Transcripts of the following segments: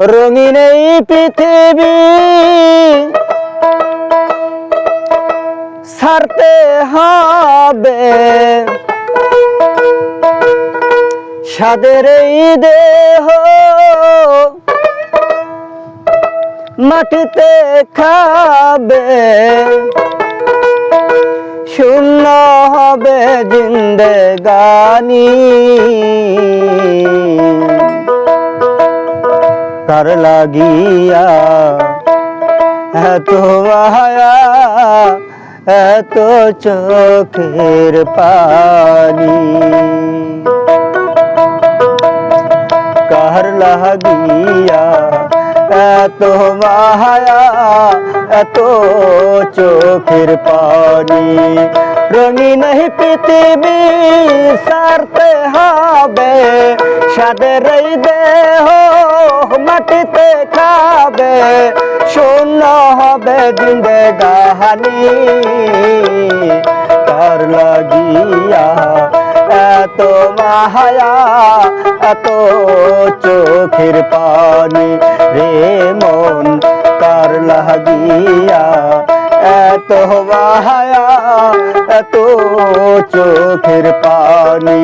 রঙিন এই পৃথিবী ছাড়তে হবে। সাদের এই দেহ মাটিতে খাবে। শূন্য হবে জিন্দেগানি। কার লাগিয়া? এত মায়া এত চোখের পানি। কার লাগিয়া? এত মায়া এত চোখের পানি। রঙিন পৃথিবী, সারতে হবে। সাদের দেহ মাটিতে খাবে। শূন্য হবে জিন্দে গাহানি কার লাগিয়া এত মায়া, এত চোখের পানি রে মন, কার লাগিয়া এত মায়া এত চোখের পানি।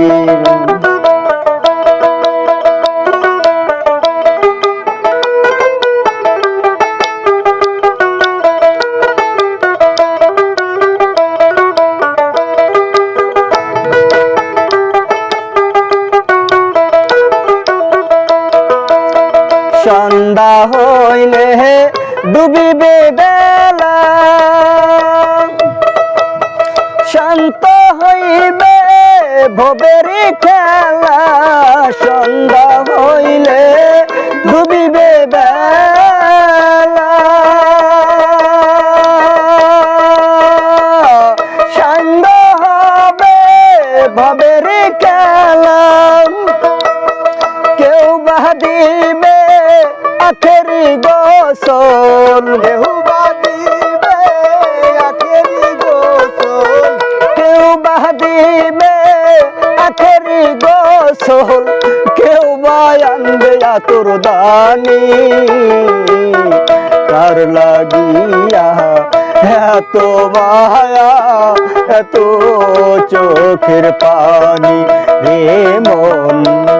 সন্ধ্যা হইলে ডুবিবে বেলা শান্ত হইবে ভবেরি খেলা, সন্ধ্যা হইলে ডুবিবে বেলা সান্দ হবে ভবেরি খেলা কেউ বা দিবে আখেরি গোসল কেউ বা দিবে আখেরি গোসল। কেউ বা দিবে আখেরি গোসল। কেউ বা আনবে আতর দানি, কার লাগিয়া এত মায়া, এত চোখের পানি রে মন।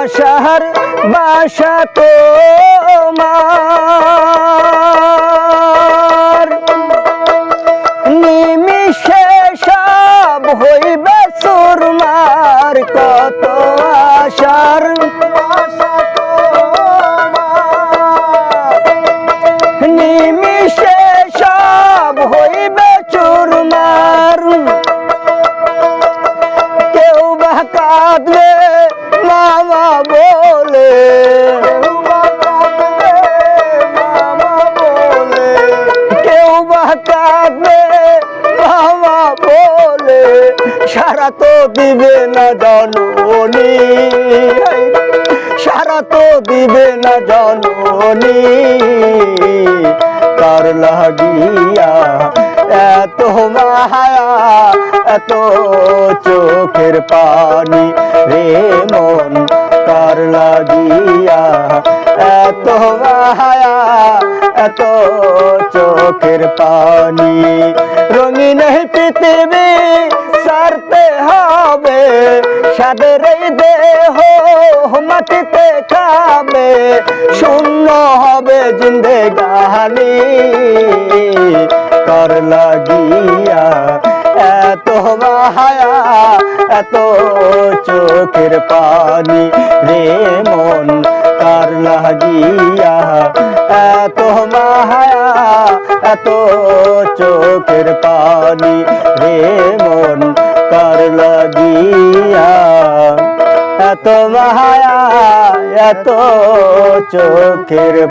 আশার বাসা তোমার। নিমিষে সব হইবে সুরমার, কত আশার। নিমিষে সব হইবে চুরমার। কেউ বা কাঁদবে বলে। কেউ বা কাঁদবে মামা বলে। সারা তো দিবে না জননী। সারা তো দিবে না জননী। কার লাগিয়া এত মায়া, এত চোখের পানি রে মন লাগিয়া এত মায়া এত চোখের পানি। রঙিন পৃথিবী সারতে হবে সাদের দেহ মাটিতে খাবে, শূন্য হবে জিন্দে গাহানি কর লাগিয়া, এত মায়া এত চোখের পানি রে মন কার লাগিয়া? এত মায়া, এত চোখের পানি রে মন কার লাগিয়া? এত মায়া, এত চোখের